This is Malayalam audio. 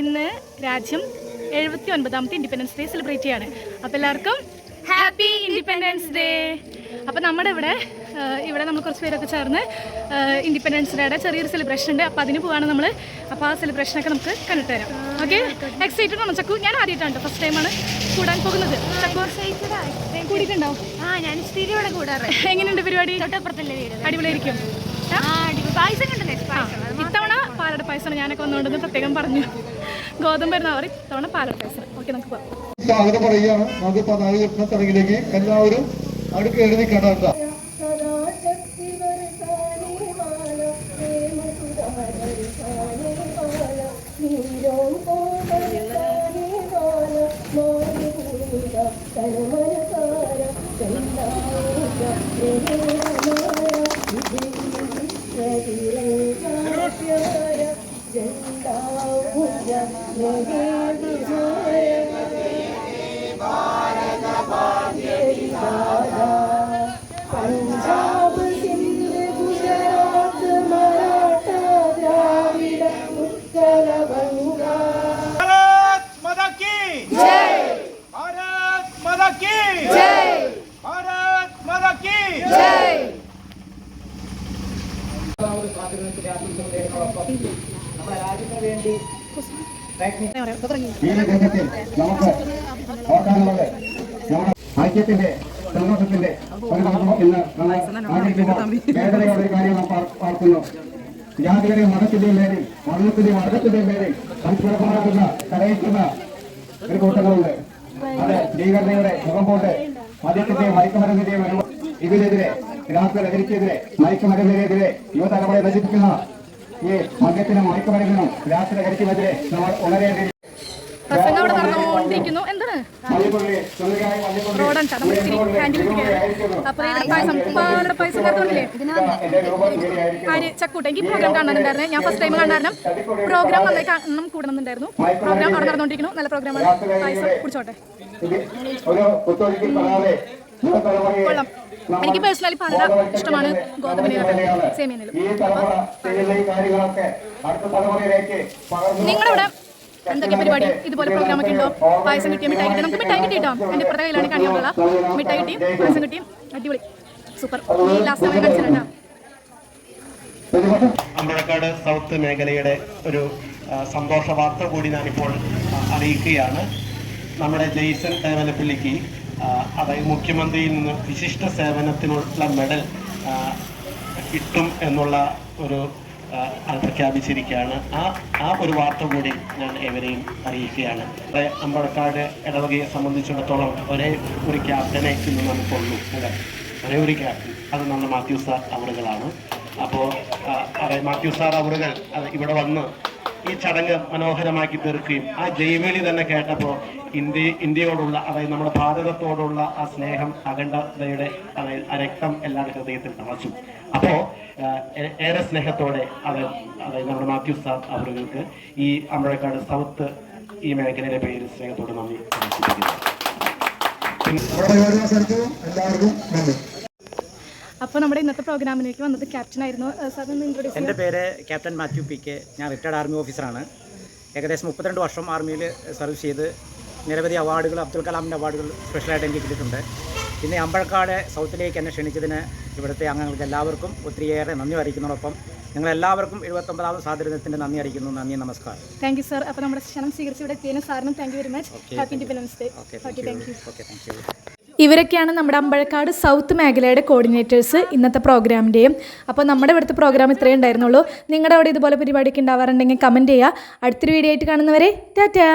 ഇന്ന് രാജ്യം എഴുപത്തി ഒൻപതാമത്തെ ഇൻഡിപെൻഡൻസ് ഡേ സെലിബ്രേറ്റ് ചെയ്യാണ്. അപ്പോൾ എല്ലാവർക്കും ഹാപ്പി ഇൻഡിപെൻഡൻസ് ഡേ അപ്പോൾ നമ്മുടെ ഇവിടെ ഇവിടെ നമ്മൾ കുറച്ച് പേരൊക്കെ ചേർന്ന് ഇൻഡിപെൻഡൻസ് ഡേയുടെ ചെറിയൊരു സെലിബ്രേഷൻ ഉണ്ട്. അപ്പോൾ അതിന് പോവാണ് നമ്മൾ അപ്പോൾ ആ സെലിബ്രേഷനൊക്കെ നമുക്ക് കണ്ടിട്ട് തരാം ഓക്കെ എക്സൈറ്റഡ് ആണോ ചക്കു? ഞാൻ ആദ്യമായിട്ടാണ് ഫസ്റ്റ് ടൈമാണ് കൂടാൻ പോകുന്നത്. കൂടിയിട്ടുണ്ടാവും കൂടിയിട്ടുണ്ടോ? ആ ഞാൻ കൂടാറ് എങ്ങനെയുണ്ട് പരിപാടി? തൊട്ടപ്പുറത്തല്ലേ അടിപൊളിയായിരിക്കും. ഇത്തവണ പാലട പായസമാണ് ഞാനൊക്കെ വന്നുകൊണ്ടെന്ന് പ്രത്യേകം പറഞ്ഞു. ഗോതമ്പ് വരുന്ന അവർ ഇത്തവണ പാലട പായസം. ഓക്കെ നമുക്ക് പോകാം സ്വാഗതം പറയുകയാണ്. നമുക്ക് പതാക ഉയർത്തുന്ന ചടങ്ങിലേക്ക് എല്ലാവരും അടുക്ക് എഴുതി കണ്ടാ झंडा भुजा मेरे विजय भारत भाग्य विधाता पंजाब सिंध गुजरात मराठा द्राविड उत्कल बंगा भारत माता की जय। भारत माता की जय भारत माता की जय ಕಾಂಗ್ರೆಸ್ ಆಚರಣೆ ಆತ್ಮಸಂದೇಹ നമ്മുടെ ഐക്യത്തിന്റെ സന്തോഷത്തിന്റെ ഇന്ന് പാർക്കുന്നു. ജാതിയുടെയും മതത്തിന്റെയും പേരിൽ വർണത്തിന്റെയും മതത്തിന്റെയും പേരിൽ പരസ്പരമാകുന്ന കരയിക്കുന്ന ഒരു കൂട്ടങ്ങളുണ്ട്. അത് ഭീകരതയുടെ മുഖം കൊണ്ട് മദ്യത്തിന്റെയും മയക്കുമരുന്നിന്റെയും ഇതിനെതിരെ രാത്രി ലഹരിക്കെതിരെ മയക്കുമരുന്നിനെതിരെ യുവതലമുറയെ നശിപ്പിക്കുന്ന ഈ മദ്യത്തിന് മയക്കുമരുന്നിനും രാത്രി ലഹരിക്കുമെതിരെ നമ്മൾ വളരെ പ്രസംഗം അവിടെ നടന്നുകൊണ്ടിരിക്കുന്നു. എന്താണ്? കേട്ടോ നമുക്ക് ഇത്തിരി അപ്പോൾ ഇവിടെ രൂപം ഇങ്ങനെയായിരിക്കും ആര്? ചക്കൂട്ട. എനിക്ക് പ്രോഗ്രാം കാണാനുണ്ടായിരുന്നു. ഞാൻ ഫസ്റ്റ് ടൈം കാണാനും പ്രോഗ്രാം നന്നായി കാണണം കൂടണമെന്നുണ്ടായിരുന്നു. പ്രോഗ്രാം അവിടെ നടന്നുകൊണ്ടിരിക്കുന്നു. നല്ല പ്രോഗ്രാമാണ് പായസം കുടിച്ചോട്ടെ. കൊള്ളാം. എനിക്ക് പേഴ്സണലി പാലട ഇഷ്ടമാണ്. സേമിയനിലും പകർന്നു നിങ്ങളുടെ ഇവിടെ എന്തൊക്കെ പരിപാടി? ഇതുപോലെ പ്രോഗ്രാം ഒക്കെ ഉണ്ടോ? പായസം കിട്ടിയ? മിഠായി കിട്ടി നമുക്ക് മിഠായി കിട്ടിയിട്ടോ എന്റെ ഇപ്പുറത്തെ കയ്യിലാണ് കാണിക്കാനുള്ള മിഠായി കിട്ടി പായസം കിട്ടി. അടിപൊളി. സൂപ്പർ. ഈ ലാസ്റ്റ് സമയം കാണിച്ചിട്ടുണ്ടോ അമ്പലക്കാട് അമ്പഴക്കാട് സൗത്ത് മേഖലയുടെ ഒരു സന്തോഷ വാർത്ത കൂടി ഞാനിപ്പോൾ അറിയിക്കുകയാണ്. നമ്മുടെ ജെയ്സൺ തേവലപ്പള്ളിക്ക് അതായത് മുഖ്യമന്ത്രിയിൽ നിന്ന് വിശിഷ്ട സേവനത്തിനുള്ള മെഡൽ കിട്ടും എന്നുള്ള ഒരു പ്രഖ്യാപിച്ചിരിക്കുകയാണ്. ആ ആ ഒരു വാർത്ത കൂടി ഞാൻ ഏവരെയും അറിയിക്കുകയാണ്. അമ്പഴക്കാട് ഇടവകയെ സംബന്ധിച്ചിടത്തോളം ഒരേ ഒരു ക്യാപ്റ്റനെ ഇന്ന് നമുക്കുള്ളൂ. ഇവിടെ ഒരേ ഒരു ക്യാപ്റ്റൻ. അത് നമ്മുടെ മാത്യു സാർ അവറുകളാണ്. അപ്പോൾ മാത്യു സാർ അവറുകൾ ഇവിടെ വന്ന് ഈ ചടങ്ങ് മനോഹരമാക്കി തീർക്കുകയും ആ ജൈവിളി തന്നെ കേട്ടപ്പോൾ ഇന്ത്യ ഇന്ത്യയോടുള്ള അതായത് നമ്മുടെ ഭാരതത്തോടുള്ള ആ സ്നേഹം അഖണ്ഡതയുടെ അതായത് ആ രക്തം എല്ലാവരുടെ ഹൃദയത്തിൽ തളച്ചു. അപ്പോൾ ഏറെ സ്നേഹത്തോടെ അത് അതായത് നമ്മുടെ മാത്യു സാർ അവർക്ക് ഈ അമ്പഴക്കാട് സൗത്ത് ഈ മേഖലയുടെ പേര് സ്നേഹത്തോട് നന്ദി എല്ലാവർക്കും നന്ദി. അപ്പോൾ നമ്മുടെ ഇന്നത്തെ പ്രോഗ്രാമിലേക്ക് വന്നത് ക്യാപ്റ്റൻ ആയിരുന്നു സാർ ഇൻട്രൊഡ്യൂസ് എന്റെ പേര് ക്യാപ്റ്റൻ മാത്യു പി കെ. ഞാൻ റിട്ടയർഡ് ആർമി ഓഫീസറാണ് ഏകദേശം മുപ്പത്തിരണ്ട് വർഷം ആർമിയിൽ സർവീസ് ചെയ്ത് നിരവധി അവാർഡുകൾ അബ്ദുൽ കലാമിന്റെ അവാർഡുകൾ സ്പെഷ്യലായിട്ട് എനിക്ക് കിട്ടിയിട്ടുണ്ട്. പിന്നെ അമ്പഴക്കാട് സൗത്തിലേക്ക് എന്നെ ക്ഷണിച്ചതിന് ഇവിടുത്തെ അംഗങ്ങൾക്ക് എല്ലാവർക്കും ഒത്തിരിയേറെ നന്ദി അറിയിക്കുന്നതോടൊപ്പം നിങ്ങളെല്ലാവർക്കും എഴുപത്തൊമ്പതാമത് സ്വാതന്ത്ര്യത്തിന്റെ നന്ദി അറിയിക്കുന്നു. നന്ദി നമസ്കാരം. താങ്ക് യു സാർ അപ്പോൾ നമ്മുടെ ക്ഷണം സ്വീകരിച്ച് ഇവിടെ എത്തിയതിന് സാറിനും thank you very much happy independence day okay okay thank you okay thank you ഇവരൊക്കെയാണ് നമ്മുടെ അമ്പഴക്കാട് സൗത്ത് മേഖലയുടെ കോർഡിനേറ്റേഴ്സ് ഇന്നത്തെ പ്രോഗ്രാമിന്റെയും. അപ്പോൾ നമ്മുടെ ഇവിടുത്തെ പ്രോഗ്രാം ഇത്രയേ ഉണ്ടായിരുന്നുള്ളൂ. നിങ്ങളുടെ അവിടെ ഇതുപോലെ പരിപാടിയൊക്കെ ഉണ്ടാവാറുണ്ടെങ്കിൽ കമന്റ് ചെയ്യുക. അടുത്തൊരു വീഡിയോ ആയിട്ട് കാണുന്നവരെ ടാറ്റാ!